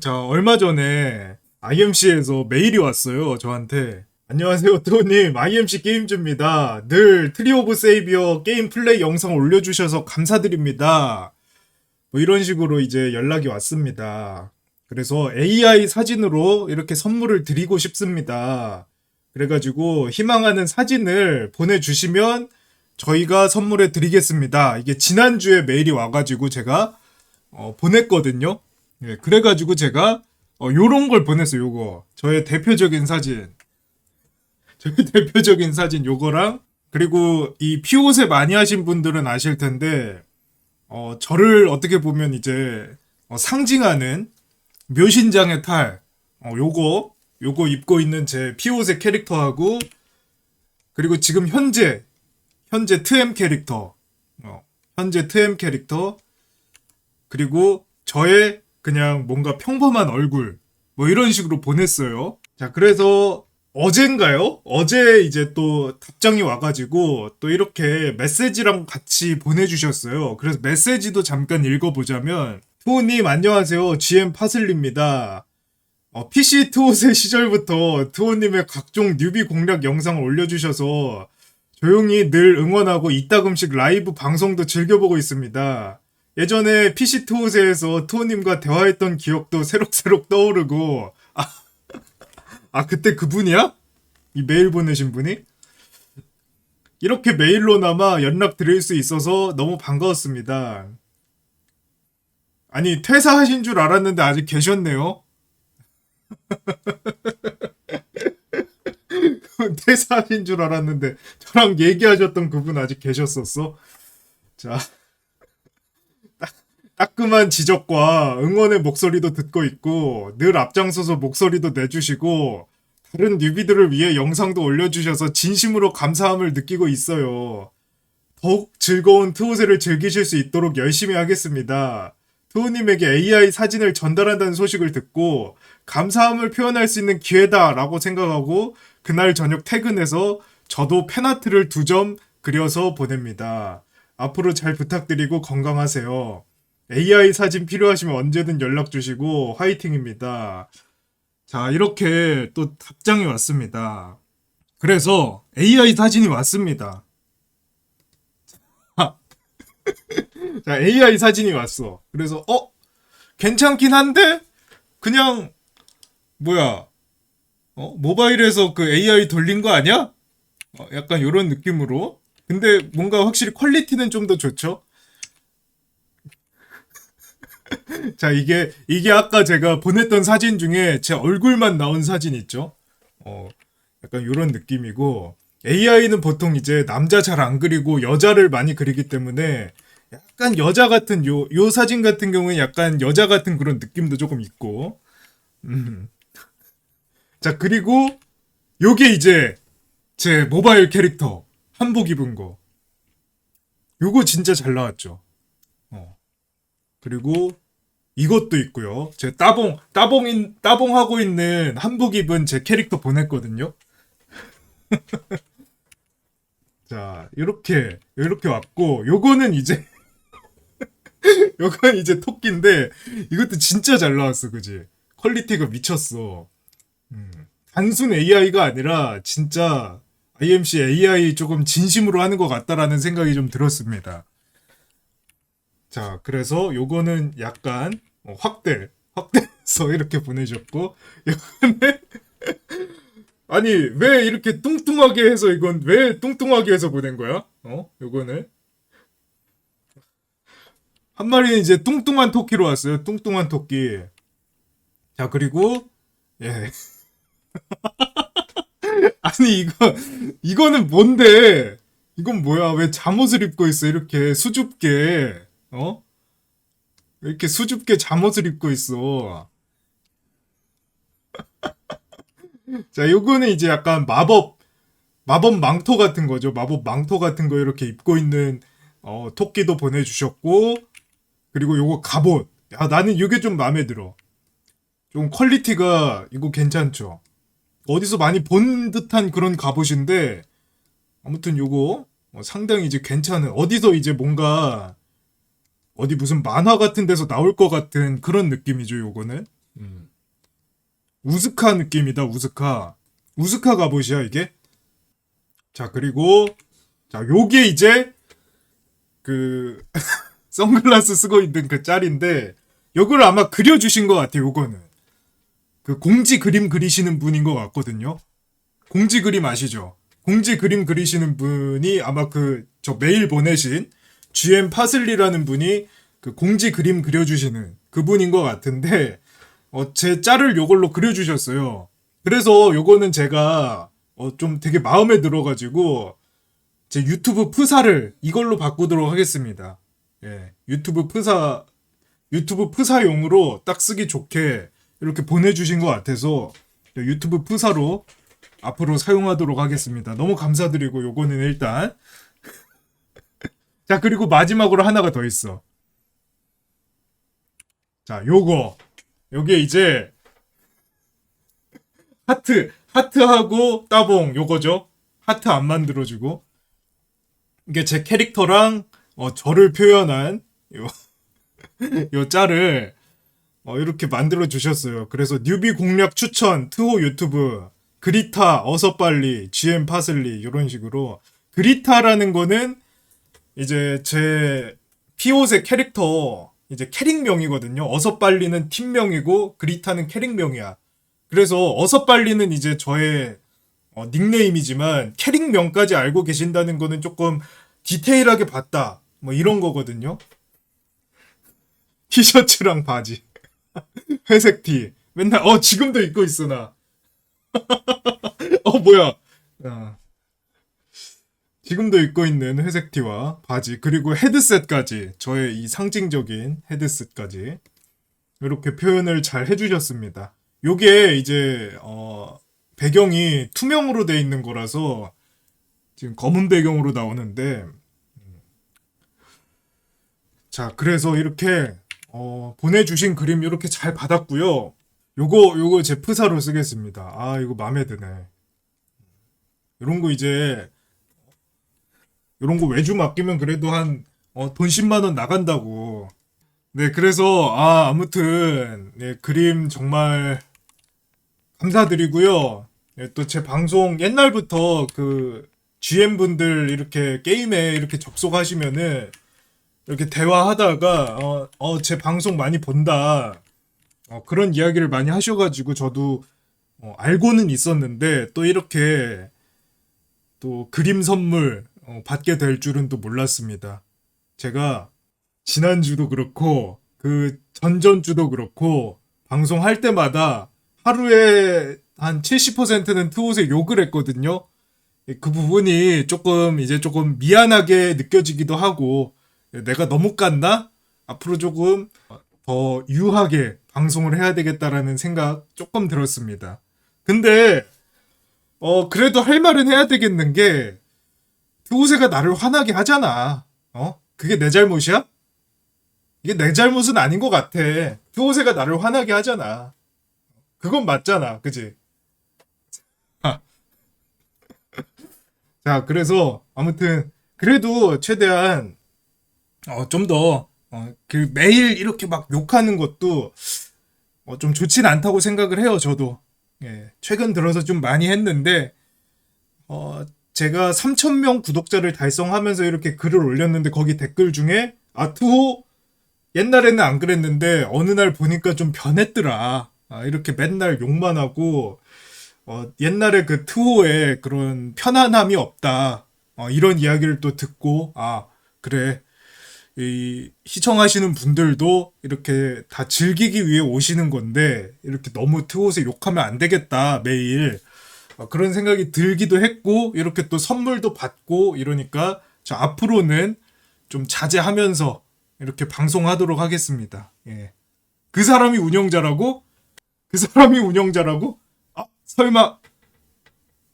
자, 얼마 전에 IMC에서 메일이 왔어요, 저한테. 안녕하세요, 토님. IMC 게임즈입니다. 늘 트리 오브 세이비어 게임 플레이 영상 올려주셔서 감사드립니다. 뭐 이런 식으로 이제 연락이 왔습니다. 그래서 AI 사진으로 이렇게 선물을 드리고 싶습니다. 그래가지고 희망하는 사진을 보내주시면 저희가 선물해 드리겠습니다. 이게 지난주에 메일이 와가지고 제가 어, 보냈거든요. 예, 그래가지고 제가 어, 요런 걸 보냈어요. 요거 저의 대표적인 사진, 저의 대표적인 사진 요거랑 그리고 이 피옷에 많이 하신 분들은 아실 텐데 어, 저를 어떻게 보면 이제 어, 상징하는 묘신장의 탈 어, 요거 요거 입고 있는 제 피옷의 캐릭터하고 그리고 지금 현재 현재 트엠 캐릭터 어, 현재 트엠 캐릭터 그리고 저의 그냥 뭔가 평범한 얼굴 뭐 이런 식으로 보냈어요. 자 그래서 어젠가요? 어제 이제 또 답장이 와가지고 또 이렇게 메시지랑 같이 보내주셨어요. 그래서 메시지도 잠깐 읽어보자면 투호님 안녕하세요. GM 파슬리입니다. 어, PC 투호세 시절부터 투호님의 각종 뉴비 공략 영상을 올려주셔서 조용히 늘 응원하고 이따금씩 라이브 방송도 즐겨보고 있습니다. 예전에 PC 투호세에서 투호님과 대화했던 기억도 새록새록 떠오르고 아, 아 그때 그분이야? 이 메일 보내신 분이? 이렇게 메일로나마 연락 드릴 수 있어서 너무 반가웠습니다. 아니 퇴사하신 줄 알았는데 아직 계셨네요. 퇴사하신 줄 알았는데 저랑 얘기하셨던 그분 아직 계셨었어. 자, 따- 따끔한 지적과 응원의 목소리도 듣고 있고 늘 앞장서서 목소리도 내주시고 다른 뉴비들을 위해 영상도 올려주셔서 진심으로 감사함을 느끼고 있어요. 더욱 즐거운 트우세를 즐기실 수 있도록 열심히 하겠습니다. 투우님에게 AI 사진을 전달한다는 소식을 듣고 감사함을 표현할 수 있는 기회다라고 생각하고 그날 저녁 퇴근해서 저도 팬아트를 두 점 그려서 보냅니다. 앞으로 잘 부탁드리고 건강하세요. AI 사진 필요하시면 언제든 연락 주시고 화이팅입니다. 자, 이렇게 또 답장이 왔습니다. 그래서 AI 사진이 왔습니다. 자, AI 사진이 왔어. 그래서, 어? 괜찮긴 한데? 그냥, 뭐야. 어? 모바일에서 그 AI 돌린 거 아니야? 어, 약간 요런 느낌으로. 근데 뭔가 확실히 퀄리티는 좀 더 좋죠? 자, 이게, 이게 아까 제가 보냈던 사진 중에 제 얼굴만 나온 사진 있죠? 어, 약간 요런 느낌이고, AI는 보통 이제 남자 잘 안 그리고 여자를 많이 그리기 때문에 약간 여자 같은 요, 요 사진 같은 경우에 약간 여자 같은 그런 느낌도 조금 있고, 음. 자, 그리고 요게 이제 제 모바일 캐릭터 한복 입은 거. 요거 진짜 잘 나왔죠. 어. 그리고 이것도 있고요. 제 따봉, 따봉인, 따봉 하고 있는 한복 입은 제 캐릭터 보냈거든요. 자, 이렇게, 이렇게 왔고, 요거는 이제, 요건 이제 토끼인데, 이것도 진짜 잘 나왔어, 그지? 퀄리티가 미쳤어. 음, 단순 AI가 아니라, 진짜, IMC AI 조금 진심으로 하는 것 같다라는 생각이 좀 들었습니다. 자, 그래서 요거는 약간 어, 확대, 확대해서 이렇게 요거는 아니 왜 이렇게 뚱뚱하게 해서 이건 왜 뚱뚱하게 해서 보낸 거야? 어? 요거는 한 마리는 이제 뚱뚱한 토끼로 왔어요. 뚱뚱한 토끼. 자 그리고 예. 아니 이거 이거는 뭔데? 이건 뭐야? 왜 잠옷을 입고 있어? 이렇게 수줍게 어? 왜 이렇게 수줍게 잠옷을 입고 있어? 자, 요거는 이제 약간 마법, 마법 망토 같은 거죠. 마법 망토 같은 거 이렇게 입고 있는, 어, 토끼도 보내주셨고, 그리고 요거 갑옷. 야, 나는 요게 좀 마음에 들어. 좀 퀄리티가 이거 괜찮죠. 어디서 많이 본 듯한 그런 갑옷인데, 아무튼 요거, 어, 상당히 이제 괜찮은, 어디서 이제 뭔가, 어디 무슨 만화 같은 데서 나올 것 같은 그런 느낌이죠, 요거는. 음. 우스카 느낌이다, 우스카. 우스카 갑옷이야, 이게? 자, 그리고, 자, 요게 이제, 그, 선글라스 쓰고 있는 그 짤인데, 요걸 아마 그려주신 것 같아요, 요거는. 그 공지 그림 그리시는 분인 것 같거든요. 공지 그림 아시죠? 공지 그림 그리시는 분이 아마 그, 저 메일 보내신 GM 파슬리라는 분이 그 공지 그림 그려주시는 그분인 것 같은데, 어, 제 짤을 요걸로 그려주셨어요. 그래서 요거는 제가, 어, 좀 되게 마음에 들어가지고, 제 유튜브 프사를 이걸로 바꾸도록 하겠습니다. 예, 유튜브 프사, 유튜브 프사용으로 딱 쓰기 좋게 이렇게 보내주신 것 같아서 유튜브 프사로 앞으로 사용하도록 하겠습니다. 너무 감사드리고 요거는 일단 자 그리고 마지막으로 하나가 더 있어. 자 요거 요게 이제 하트 하트하고 따봉 요거죠. 하트 안 만들어 주고 이게 제 캐릭터랑 어, 저를 표현한 요, 요 짤을 어, 이렇게 만들어 주셨어요. 그래서 뉴비 공략 추천 트호 유튜브 그리타 어서 빨리 GM 파슬리 이런 식으로 그리타라는 거는 이제 제 피옷의 캐릭터 이제 캐릭명이거든요. 어서 빨리는 팀명이고 그리타는 캐릭명이야. 그래서 어서 빨리는 이제 저의 어, 닉네임이지만 캐릭명까지 알고 계신다는 거는 조금 디테일하게 봤다. 뭐 이런 거거든요. 티셔츠랑 바지. 회색 티. 맨날 어 지금도 입고 있어 나. 어 뭐야. 아. 지금도 입고 있는 회색 티와 바지 그리고 헤드셋까지 저의 이 상징적인 헤드셋까지 이렇게 표현을 잘 해주셨습니다. 요게 이제 어 배경이 투명으로 돼 있는 거라서 지금 검은 배경으로 나오는데 자 그래서 이렇게 어, 보내주신 그림 이렇게 잘 받았고요. 요거 요거 제 프사로 쓰겠습니다. 아 이거 마음에 드네. 이런 거 이제 이런 거 외주 맡기면 그래도 한 어, 돈 10만 원 나간다고. 네 그래서 아 아무튼 네, 그림 정말 감사드리고요. 네, 또제 방송 옛날부터 그 GM 분들 이렇게 게임에 이렇게 접속하시면은 이렇게 대화하다가 어, 어, 제 방송 많이 본다. 어, 그런 이야기를 많이 하셔가지고 저도 어, 알고는 있었는데 또 이렇게 또 그림 선물 어, 받게 될 줄은 또 몰랐습니다. 제가 지난주도 그렇고 그 전전주도 그렇고 방송할 때마다 하루에 한 70%는 트옷에 욕을 했거든요. 그 부분이 조금 이제 조금 미안하게 느껴지기도 하고 내가 너무 깠나? 앞으로 조금 더 유하게 방송을 해야 되겠다라는 생각 조금 들었습니다. 근데 어 그래도 할 말은 해야 되겠는 게 트오세가 나를 화나게 하잖아. 어? 그게 내 잘못이야? 이게 내 잘못은 아닌 것 같아. 트오세가 나를 화나게 하잖아. 그건 맞잖아. 그지? 자, 그래서 아무튼 그래도 최대한 어, 좀 더, 어, 그 매일 이렇게 막 욕하는 것도 어, 좀 좋진 않다고 생각을 해요, 저도. 예, 최근 들어서 좀 많이 했는데, 어, 제가 3,000명 구독자를 달성하면서 이렇게 글을 올렸는데, 거기 댓글 중에, 아투호, 옛날에는 안 그랬는데, 어느 날 보니까 좀 변했더라. 아, 이렇게 맨날 욕만 하고, 어, 옛날에 그 트호에 그런 편안함이 없다. 어, 이런 이야기를 또 듣고, 아, 그래. 이 시청하시는 분들도 이렇게 다 즐기기 위해 오시는 건데 이렇게 너무 트옷에 욕하면 안 되겠다 매일 어, 그런 생각이 들기도 했고 이렇게 또 선물도 받고 이러니까 저 앞으로는 좀 자제하면서 이렇게 방송하도록 하겠습니다. 예. 그 사람이 운영자라고? 그 사람이 운영자라고? 아 설마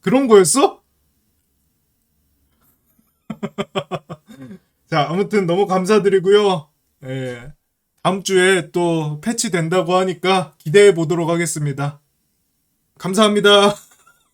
그런 거였어? 자, 아무튼 너무 감사드리고요. 예. 다음 주에 또 패치 된다고 하니까 기대해 보도록 하겠습니다. 감사합니다.